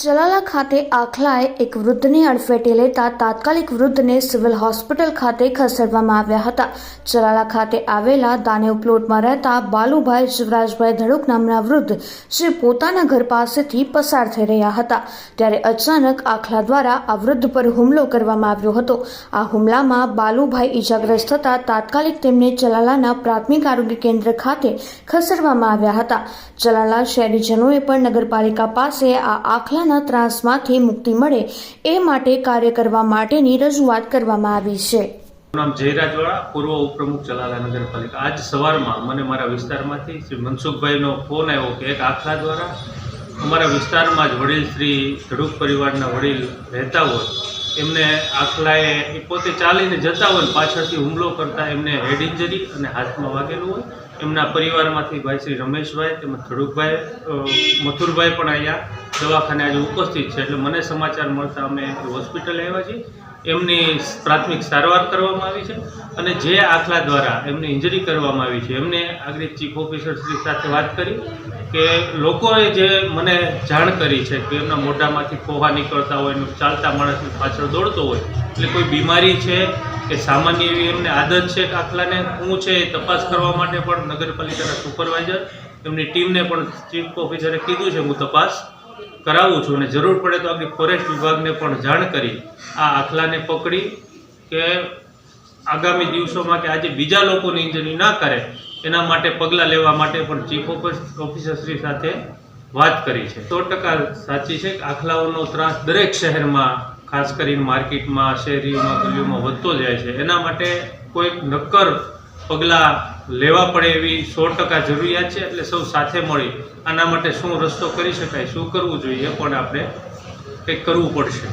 ચલાલા ખાતે આખલાએ એક વૃદ્ધને અડફેટે લેતા તાત્કાલિક વૃદ્ધને સિવિલ હોસ્પિટલ ખાતે ખસેડવામાં આવ્યા હતા. ચલાલા ખાતે આવેલા દાનેવ પ્લોટમાં રહેતા બાલુભાઈ શિવરાજભાઈ ધડુક નામના વૃદ્ધ જે પોતાના ઘર પાસેથી પસાર થઈ રહ્યા હતા. ત્યારે અચાનક આખલા દ્વારા આ વૃદ્ધ પર હુમલો કરવામાં આવ્યો હતો. આ હુમલામાં બાલુભાઈ ઈજાગ્રસ્ત થતા તાત્કાલિક તેમને ચલાલાના પ્રાથમિક આરોગ્ય કેન્દ્ર ખાતે ખસેડવામાં આવ્યા હતા. ચલાલા શહેરીજનોએ પણ નગરપાલિકા પાસે આ આખલાના ત્રાસમાંથી મુક્તિ મળે એ માટે કાર્ય કરવા માટેની રજૂઆત કરવામાં આવી છે. નામ જયરાજવાળા, પૂર્વ ઉપપ્રમુખ ચલાલા નગરપાલિકા. આજ સવારમાં મને મારા વિસ્તારમાંથી શ્રી મનસુખભાઈનો ફોન આવ્યો કે એક આખલા દ્વારા અમારા વિસ્તારમાં જ વડીલ શ્રી ધડુક પરિવારના વડીલ રહેતા હોય એમને આખલાએ એ પોતે ચાલીને જતા હોય પાછળથી હુમલો કરતા એમને હેડ ઇન્જરી અને હાથમાં વાગેલું હોય. એમના પરિવારમાંથી ભાઈ શ્રી રમેશભાઈ તેમજ ધડુકભાઈ મથુરભાઈ પણ અહીંયા દવાખાને આજે ઉપસ્થિત છે. એટલે મને સમાચાર મળતા અમે હોસ્પિટલ આવ્યા છીએ. એમની પ્રાથમિક સારવાર કરવામાં આવી છે અને જે આખલા દ્વારા એમની ઇન્જરી કરવામાં આવી છે. એમને આગળ ચીફ ઓફિસર શ્રી સાથે વાત કરી કે લોકોએ જે મને જાણ કરી છે કે એમના મોઢામાંથી ફોહા નીકળતા હોય ચાલતા માણસની પાછળ દોડતો હોય, એટલે કોઈ બીમારી છે કે સામાન્ય એવી એમને આદત છે કે આખલાને શું છે એ તપાસ કરવા માટે પણ નગરપાલિકાના સુપરવાઇઝર, એમની ટીમને પણ ચીફ ઓફિસરે કીધું છે, હું તપાસ કરાવું છું અને જરૂર પડે તો આપણી ફોરેસ્ટ વિભાગને પણ જાણ કરી આ આખલાને પકડી કે આગામી દિવસોમાં કે આજે બીજા લોકોની ઇન્જરી ના કરે, એના માટે પગલાં લેવા માટે પણ ચીફ ઓફિસરશ્રી સાથે વાત કરી છે. સો ટકા સાચી છે કે આખલાઓનો ત્રાસ દરેક શહેરમાં ખાસ કરીને માર્કેટમાં, શેરીઓમાં, ગલીઓમાં વધતો જાય છે. એના માટે કોઈક નક્કર પગલાં લેવા પડે એવી સો ટકા જરૂરિયાત છે એટલે સૌ સાથે મળી આના માટે શું રસ્તો કરી શકાય, શું કરવું જોઈએ પણ આપણે કંઈક કરવું પડશે.